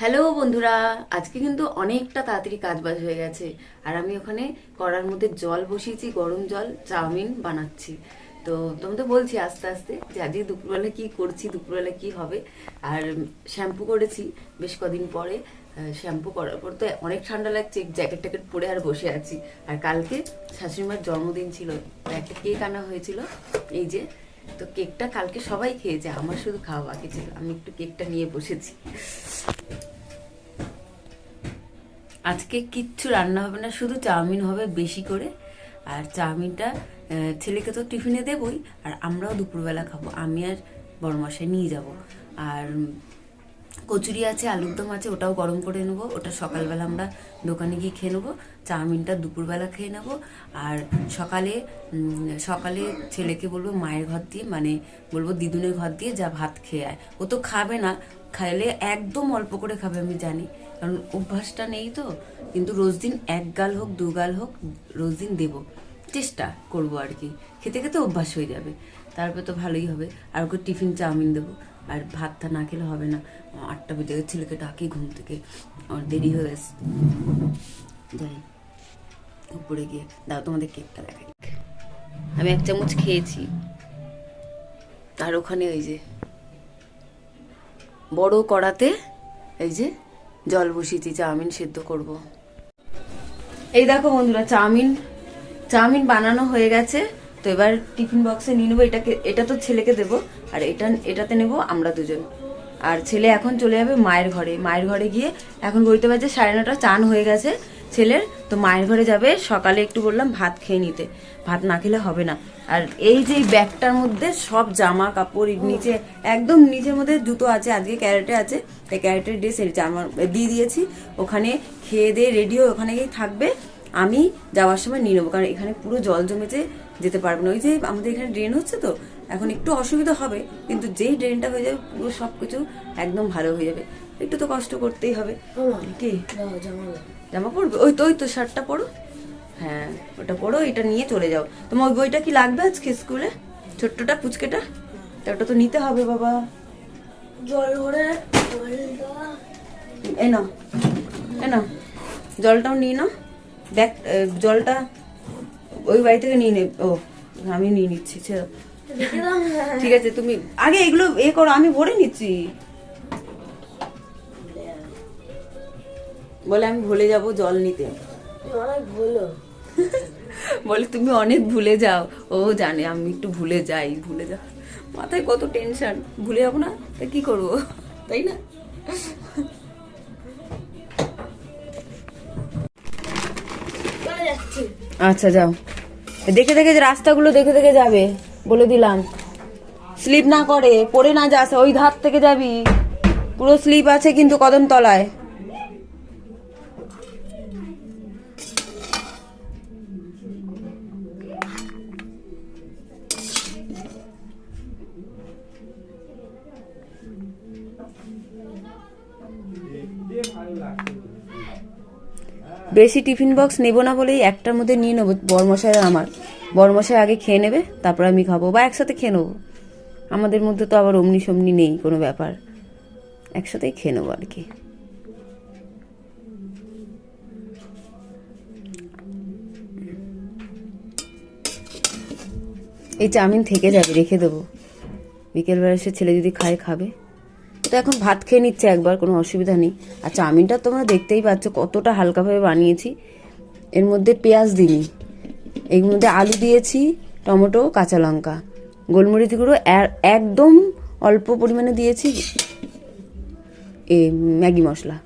Hello বন্ধুরা, আজকে কিন্তু অনেকটা তাড়াতাড়ি কাজ বাজ হয়ে গেছে, আর আমি ওখানে কড়ার মধ্যে জল বসিয়েছি, গরম জল, চাউমিন বানাচ্ছি। তো তোমাদের বলছি আস্তে আস্তে যে আজকে দুপুরবেলা কী করছি, দুপুরবেলা কী হবে, আর শ্যাম্পু করেছি বেশ কদিন পরে শ্যাম্পু করার পর তো অনেক ঠান্ডা লাগছে, জ্যাকেট ট্যাকেট পরে আর বসে আছি। আর কালকে শাশুড়িমার জন্মদিন ছিল একটা কেক আনা হয়েছিল, এই যে তো কেকটা কালকে সবাই খেয়েছে আমার শুধু খাওয়া বাকি ছিল। আমি একটু কেকটা নিয়ে বসেছি। আজকে কিচ্ছু রান্না হবে না, শুধু চাউমিন হবে বেশি করে। আর চাউমিনটা ছেলেকে তো টিফিনে দেবই, আর আমরাও দুপুরবেলা খাব। আমি আর বড় মশাই নিয়ে যাব। আর কচুরি আছে, আলুর দম আছে, ওটাও গরম করে নেব। ওটা সকালবেলা আমরা দোকানে গিয়ে খেয়ে নেব, চাউমিনটা দুপুরবেলা খেয়ে নেব। আর সকালে সকালে ছেলেকে বলব মায়ের ঘর দিয়ে মানে বলব দিদুনের ঘর দিয়ে যা ভাত খেয়ে আয়। ও তো খাবে না, খাইলে একদম অল্প করে খাবে, আমি জানি। কারণ অভ্যাসটা নেই তো। কিন্তু রোজ দিন এক গাল হোক, দু গাল হোক, রোজ দিন দেবো। চেষ্টা করব আর কি। খেতে খেতে অভ্যাস হয়ে যাবে। তারপরে তো ভালোই হবে। আর ওকে টিফিন চাউমিন দেবো। আর ভাতটা না খেলে হবে না। আটটা বেজে ছেলেকে ডাকি ঘুম থেকে। আমার দেরি হয়ে গেছে। যাই, উপরে গিয়ে। দাও, তোমাদের কেকটা দেখাই। আমি এক চামচ খেয়েছি। আর ওখানে ওই যে, বড় কড়াতে এই যে জল বসিয়েছি, চাউমিন সেদ্ধ করব। এই দেখো বন্ধুরা, চাউমিন চাউমিন বানানো হয়ে গেছে। তো এবার টিফিন বক্সে নিয়ে নেব, এটাকে, এটা তো ছেলেকে দেবো, আর এটা, এটাতে নেব আমরা দুজন। আর ছেলে এখন চলে যাবে মায়ের ঘরে। মায়ের ঘরে গিয়ে এখন বলতে পারছে সাড়ে নটা, চান হয়ে গেছে। ছেলের, তো মায়ের ঘরে যাবে, সকালে একটু বললাম ভাত খেয়ে নিতে। ভাত না খেলে হবে না। আর এই যে ব্যাগটার মধ্যে সব জামা কাপড় নিচে, একদম নিচের মধ্যে জুতো আছে, আজকে ক্যারেটে আছে, তাই ক্যারেটের ড্রেস জামা দিয়ে দিয়েছি। ওখানে খেয়ে দিয়ে রেডি হয়ে ওখানে গিয়ে থাকবে। আমি যাওয়ার সময় নিয়ে নেব, কারণ এখানে পুরো জল জমেছে যেতে পারবে না। ওই যে আমাদের এখানে ড্রেন হচ্ছে তো এখন একটু অসুবিধা হবে কিন্তু যেই ড্রেনটা হয়ে যাবে পুরো সব কিছু একদম ভালো হয়ে যাবে। একটু তো কষ্ট করতেই হবে। কি? জামা পড়বে ওই তো ওই তো শার্টটা পরো। হ্যাঁ ওটা পরো এটা নিয়ে চলে যাও। তোমার ওই বইটা কি লাগবে আজকে স্কুলে? ছোট্টটা পুচকেটা? তা ওটা তো নিতে হবে বাবা। জল ভরে এ নাও এ নাও। জলটাও নিয়ে নাও। ব্যাগ জলটা ওই বাড়ি থেকে নিয়ে নে ও আমি নিয়ে নিচ্ছি ছেড়ে ঠিক আছে তুমি আগে এগুলো এ করো আমি ভরে নিচ্ছি। বলে আমি ভুলে যাব জল নিতে। বলে তুমি অনেক ভুলে যাও। ও জানে আমি একটু ভুলে যাই ভুলে যাও। মাথায় কত টেনশন ভুলে যাব না? তা কি করব? তাই না? যাচ্ছি। আচ্ছা যাও। দেখে দেখে যে রাস্তাগুলো দেখে দেখে যাবে, বলে দিলাম। স্লিপ না করে, পড়ে না যাস, ওই ধার থেকে যাবি। পুরো স্লিপ আছে কিন্তু কদম তলায় বেশি টিফিন বক্স নেব না বলেই একটার মধ্যে নিয়ে নেব। বরমশাই আমার। বরমশাই আগে খেয়ে নেবে, তারপর আমি খাব বা একসাথে খেয়ে নেব। আমাদের মধ্যে তো আবার অমনি সমনি নেই কোনো ব্যাপার। একসাথেই খেয়ে নেব আর কি। এই চাউমিন থেকে যাবে, রেখে দেবো। বিকেলবেলা সে ছেলে যদি খায়, খাবে। তো এখন ভাত খেয়ে নিচ্ছে একবার, কোনো অসুবিধা নেই। আর চাউমিনটা তোমরা দেখতেই পাচ্ছ, কতটা হালকাভাবে বানিয়েছি। এর মধ্যে পেঁয়াজ দিইনি এর মধ্যে আলু দিয়েছি, টমেটো, কাঁচা লঙ্কা, গোলমরিচ গুঁড়ো একদম অল্প পরিমাণে দিয়েছি এ ম্যাগি মশলা।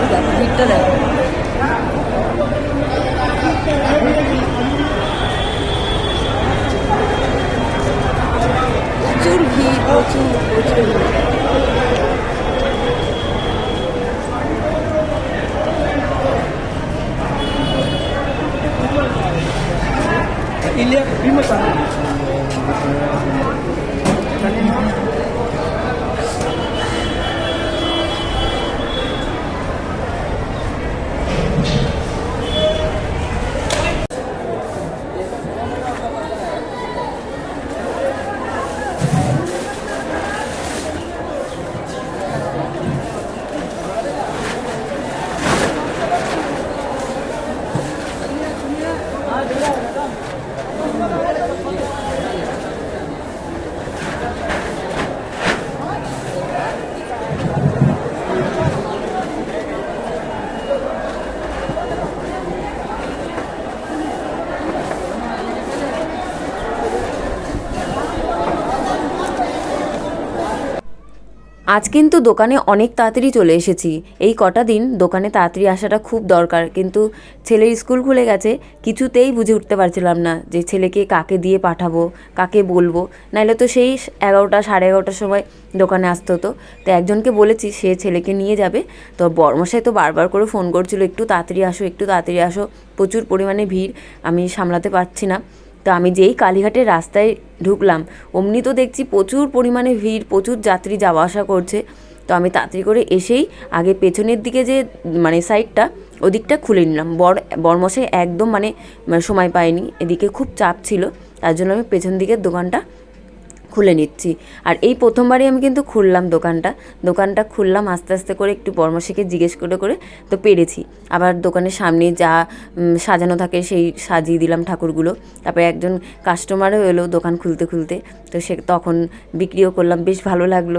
ভিড় দেখো ভিড়টা প্রচুর ভিড় প্রচুর প্রচুর Ilya Bimasang. আজ কিন্তু দোকানে অনেক তাড়াতাড়ি চলে এসেছি। এই কটা দিন দোকানে তাড়াতাড়ি আসাটা খুব দরকার, কিন্তু ছেলের স্কুল খুলে গেছে, কিছুতেই বুঝে উঠতে পারছিলাম না যে ছেলেকে কাকে দিয়ে পাঠাবো, কাকে বলব। নাহলে তো সেই এগারোটা, সাড়ে এগারোটার সময় দোকানে আসতে হতো। তো একজনকে বলেছি, সে ছেলেকে নিয়ে যাবে। তো বর্মশাই তো বারবার করে ফোন করছিল, একটু তাড়াতাড়ি আসো, একটু তাড়াতাড়ি আসো। প্রচুর পরিমাণে ভিড়, আমি সামলাতে পারছি না। তো আমি যেই কালীঘাটের রাস্তায় ঢুকলাম, অমনি তো দেখছি প্রচুর পরিমাণে ভিড়, প্রচুর যাত্রী যাওয়া আসা করছে। তো আমি তাড়াতাড়ি করে এসেই আগে পেছনের দিকে যে মানে সাইডটা ওদিকটা খুলে নিলাম। বর, বরমশাই একদম মানে মানে সময় পায়নি, এদিকে খুব চাপ ছিল, তার জন্য আমি পেছন দিকের দোকানটা খুলে নিচ্ছি। আর এই প্রথমবারই আমি কিন্তু খুললাম দোকানটা। দোকানটা খুললাম আস্তে আস্তে করে একটু বর্মশিকে জিজ্ঞেস করে করে তো পেরেছি। আবার দোকানের সামনে যা সাজানো থাকে সেই সাজিয়ে দিলাম ঠাকুরগুলো। তারপরে একজন কাস্টমারও এলো দোকান খুলতে খুলতে। তো সে তখন বিক্রিও করলাম, বেশ ভালো লাগল।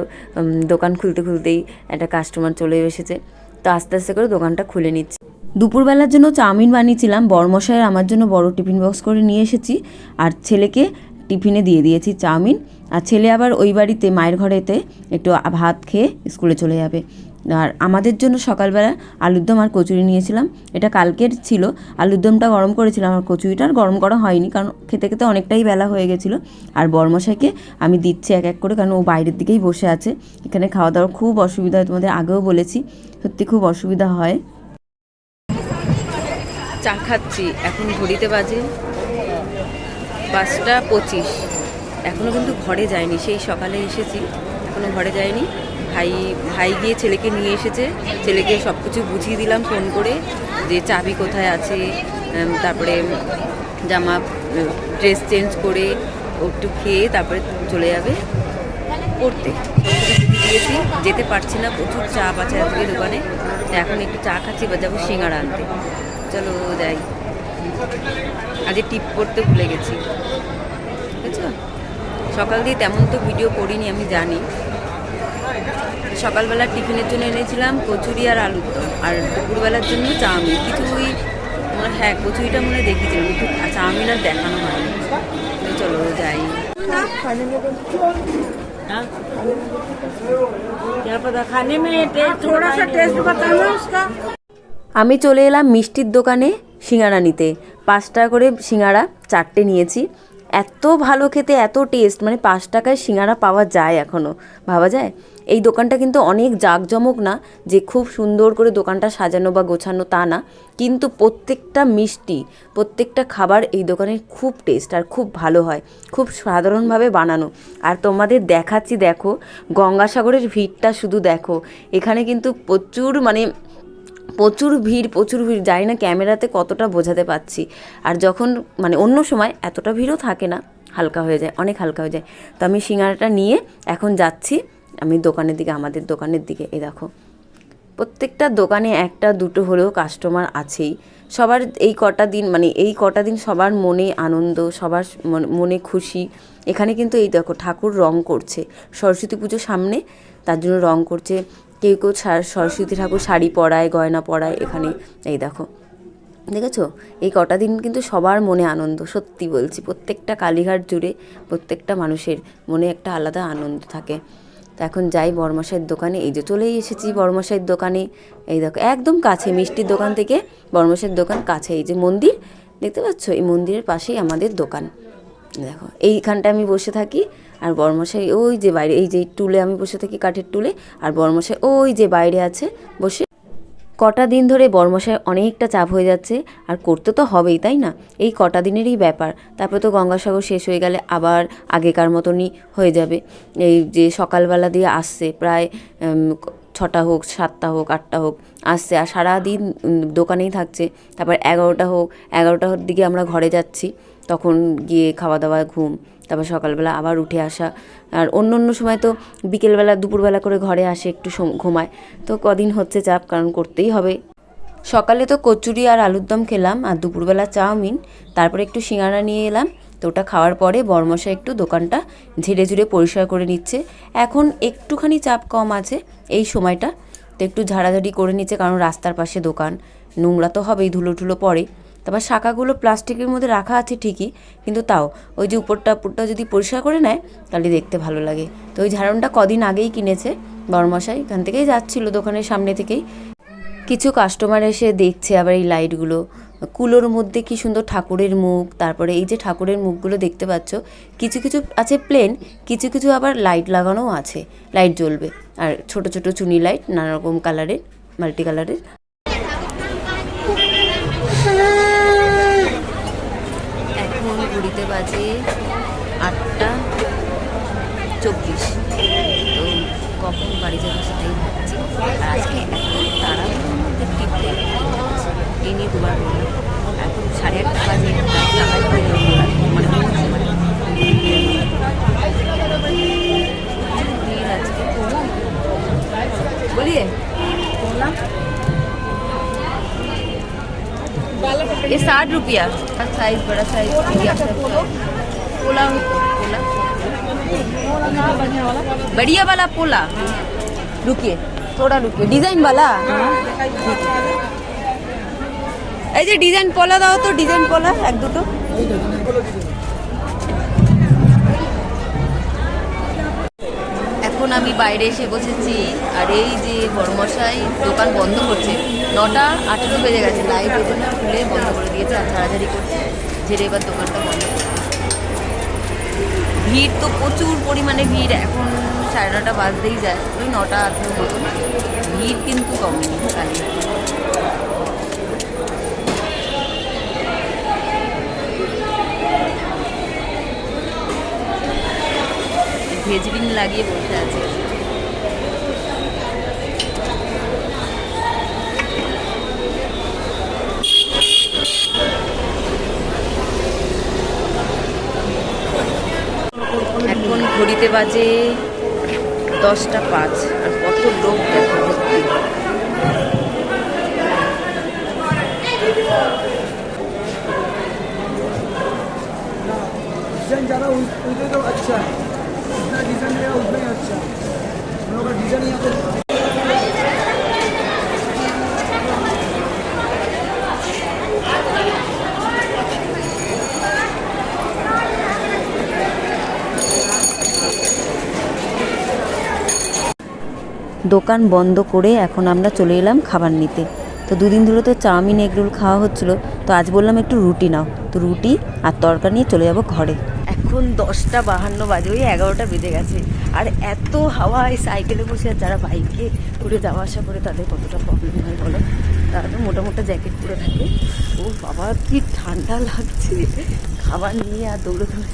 দোকান খুলতে খুলতেই একটা কাস্টমার চলে এসেছে। তো আস্তে আস্তে করে দোকানটা খুলে নিচ্ছি। দুপুরবেলার জন্য চাউমিন বানিয়েছিলাম। বড়মশাইয়ের আমার জন্য বড় টিফিন বক্স করে নিয়ে এসেছি। আর ছেলেকে টিফিনে দিয়ে দিয়েছি চাউমিন। আর ছেলে আবার ওই বাড়িতে, মায়ের ঘরেতে একটু ভাত খেয়ে স্কুলে চলে যাবে। আর আমাদের জন্য সকালবেলা আলুর দম আর কচুরি নিয়েছিলাম। এটা কালকের ছিল। আলুর দমটা গরম করেছিলাম, আর কচুরিটা আর গরম করা হয়নি, কারণ খেতে খেতে অনেকটাই বেলা হয়ে গেছিল। আর বর্মশাইকে আমি দিচ্ছি এক এক করে, কারণ ও বাইরের দিকেই বসে আছে। এখানে খাওয়া দাওয়ার খুব অসুবিধা হয়, তোমাদের আগেও বলেছি। সত্যি খুব অসুবিধা হয়। চা খাচ্ছি, এখন ঘড়িতে বাজে। পাঁচটা পঁচিশ। এখনও কিন্তু ঘরে যায়নি, সেই সকালে এসেছি। এখনও ঘরে যায়নি। ভাই ভাই গিয়ে ছেলেকে নিয়ে এসেছে। ছেলেকে সব কিছু বুঝিয়ে দিলাম ফোন করে যে চাবি কোথায় আছে তারপরে জামা ড্রেস চেঞ্জ করে একটু খেয়ে তারপরে চলে যাবে পড়তে। দিয়েছি, যেতে পারছি না, প্রচুর চাপ আছে আজকে দোকানে। এখন একটু চা খাচ্ছি বা যাব সিঙ্গারা আনতে। চলো যাই। আজকে টিপ করতে ভুলে গেছি। বুঝছ? সকাল দিয়ে তেমন তো ভিডিও করিনি আমি জানি। সকালবেলা টিফিনের জন্য এনেছিলাম কচুরি আর আলুর তো আর দুপুরবেলার জন্য চাউমিন। কিছুই ওই হ্যাঁ কচুরিটা মনে দেখিয়েছিলাম কিন্তু চাউমিন আর দেখানো হয়নি। তো চলো যাই। হ্যাঁ? আমি চলে এলাম মিষ্টির দোকানে। সিঙ্গারা নিতে। পাঁচ টাকা করে সিঙ্গারা চারটে নিয়েছি। এত ভালো খেতে, এত টেস্ট মানে পাঁচ টাকায় সিঙ্গারা পাওয়া যায় এখনও ভাবা যায়? এই দোকানটা কিন্তু অনেক জাঁকজমক না, যে খুব সুন্দর করে দোকানটা সাজানো বা গোছানো তা না। কিন্তু প্রত্যেকটা মিষ্টি, প্রত্যেকটা খাবার এই দোকানের খুব টেস্ট আর খুব ভালো হয়, খুব সাধারণভাবে বানানো। আর তোমাদের দেখাচ্ছি, দেখো, গঙ্গাসাগরের ভিড়টা শুধু দেখো। এখানে কিন্তু প্রচুর মানে প্রচুর ভিড় প্রচুর ভিড়। জানি না ক্যামেরাতে কতটা বোঝাতে পারছি আর যখন মানে অন্য সময় এতটা ভিড়ও থাকে না, হালকা হয়ে যায়, অনেক হালকা হয়ে যায়। তো আমি সিঙ্গারাটা নিয়ে এখন যাচ্ছি, আমি দোকানের দিকে, আমাদের দোকানের দিকে। এ দেখো, প্রত্যেকটা দোকানে একটা, দুটো হলেও কাস্টমার আছেই। সবার এই কটা দিন মানে এই কটা দিন সবার মনে আনন্দ, সবার মন- খুশি। এখানে কিন্তু এই দেখো, ঠাকুর রং করছে। সরস্বতী পুজো সামনে তার জন্য রং করছে। কেউ কেউ সরস্বতী ঠাকুর শাড়ি পরায়, গয়না পরায়, এখানে এই দেখো। দেখেছ? এই কটা দিন কিন্তু সবার মনে আনন্দ, সত্যি বলছি। প্রত্যেকটা কালীঘাট জুড়ে প্রত্যেকটা মানুষের মনে একটা আলাদা আনন্দ থাকে। তো এখন যাই বর্মশাইয়ের দোকানে। এই যে চলেই এসেছি বর্মশাইয়ের দোকানে। এই দেখো, একদম কাছে, মিষ্টির দোকান থেকে বর্মশাইয়ের দোকান কাছে। এই যে মন্দির, দেখতে পাচ্ছ? এই মন্দিরের পাশেই আমাদের দোকান। দেখো এইখানটা আমি বসে থাকি। আর বর্মশাই ওই যে বাইরে, এই যে টুলে আমি বসে থাকি কাঠের টুলে, আর বর্মশাই ওই যে বাইরে আছে বসে। কটা দিন ধরে বর্মশায় অনেকটা চাপ হয়ে যাচ্ছে, আর করতে তো হবেই, তাই না? এই কটা দিনেরই ব্যাপার। তারপরে তো গঙ্গাসাগর শেষ হয়ে গেলে আবার আগেকার মতনই হয়ে যাবে। এই যে সকালবেলা দিয়ে আসছে, প্রায় ছটা হোক, সাতটা হোক, আটটা হোক, আসছে। আর সারাদিন দোকানেই থাকছে। তারপর এগারোটা হোক, এগারোটার দিকে আমরা ঘরে যাচ্ছি। তখন গিয়ে খাওয়া দাওয়া, ঘুম। তারপর সকালবেলা আবার উঠে আসা। আর অন্য অন্য সময় তো বিকেলবেলা, দুপুরবেলা করে ঘরে আসে, একটু ঘুমায়। তো কদিন হচ্ছে চাপ, কারণ করতেই হবে। সকালে তো কচুরি আর আলুর দম খেলাম, আর দুপুরবেলা চাউমিন, তারপরে একটু সিঙ্গারা নিয়ে এলাম। তো ওটা খাওয়ার পরে বর্মশা একটু দোকানটা ঝেড়ে ঝুড়ে পরিষ্কার করে নিচ্ছে। এখন একটুখানি চাপ কম আছে এই সময়টা। তো একটু ঝাড়াঝাড়ি করে নিচ্ছে, কারণ রাস্তার পাশে দোকান। নোংরা তো হবেই ধুলো টুলো পড়ে। তারপর শাখাগুলো প্লাস্টিকের মধ্যে রাখা আছে ঠিকই, কিন্তু তাও, ওই যে উপরটা উপরটা যদি পরিষ্কার করে নেয়, তাহলে দেখতে ভালো লাগে। তো ওই ঝাড়নটা কদিন আগেই কিনেছে বড়মশাই এখান থেকেই যাচ্ছিল দোকানের সামনে থেকেই। কিছু কাস্টমার এসে দেখছে আবার এই লাইটগুলো কুলোর মধ্যে কি সুন্দর ঠাকুরের মুখ, তারপরে এই যে ঠাকুরের মুখগুলো দেখতে পাচ্ছ, কিছু কিছু আছে প্লেন কিছু কিছু আবার লাইট লাগানো আছে লাইট জ্বলবে। আর ছোট ছোট চুনি লাইট নানা রকম কালারের মাল্টি কালারের এখন ঘড়িতে বাজে আটটা চব্বিশ। তো কখন বাড়ি যাব সেটাই ভাবছি। আর আজকে এত তাড়াহুড়োর মধ্যে টিপতে নিয়ে দুবার বললাম। এখন সাড়ে আটটা বাজে গেল মানে আজকে বলিয়ে ये साठ रुपया साइज बड़ा साइज पोला पोला बढ़िया वाला पोला रुकिए थोड़ा रुकिए डिजाइन वाला এই যে ডিজাইন পলা দাও তো ডিজাইন পলা এক দুটো এখন আমি বাইরে এসে বসেছি, আর এই যে বড়মশাই দোকান বন্ধ করছে, নটা আঠেরো বেজে গেছে লাইট ওখানে খুলে বন্ধ করে দিয়েছে, আর ঝাড়াঝাড়ি করছে, ঝেড়ে এবার দোকানটা বন্ধ ভিড় তো প্রচুর পরিমাণে ভিড়, এখন সাড়ে নটা বাজতেই যায়, ওই নটা আঠেরো মতন। ভিড় কিন্তু কমেনি কালী ভেজবিন লাগিয়ে বসে আছে। এখন ঘড়িতে বাজে দশটা পাঁচ, আর কত লোক দেখো যারা উঠে তো আচ্ছা। डिजाइन रहेगा उतना ही अच्छा है हम लोग का डिजाइन यहाँ पे দোকান বন্ধ করে এখন আমরা চলে এলাম খাবার নিতে তো দুদিন ধরে তো চাউমিন এগরোল খাওয়া হচ্ছিলো তো আজ বললাম একটু রুটি নাও তো রুটি আর তরকা নিয়ে চলে যাব ঘরে এখন দশটা বাহান্ন বাজে, ওই এগারোটা বেজে গেছে। আর এত হাওয়া, এই সাইকেলে বসে আর যারা বাইকে ঘুরে যাওয়া আসা করে, তাদের কতটা প্রবলেম হয় বলো? তারা তো মোটা মোটা জ্যাকেট পরে থাকে। ও বাবা, কি ঠান্ডা লাগছে। খাবার নিয়ে আর দৌড়ে দৌড়ে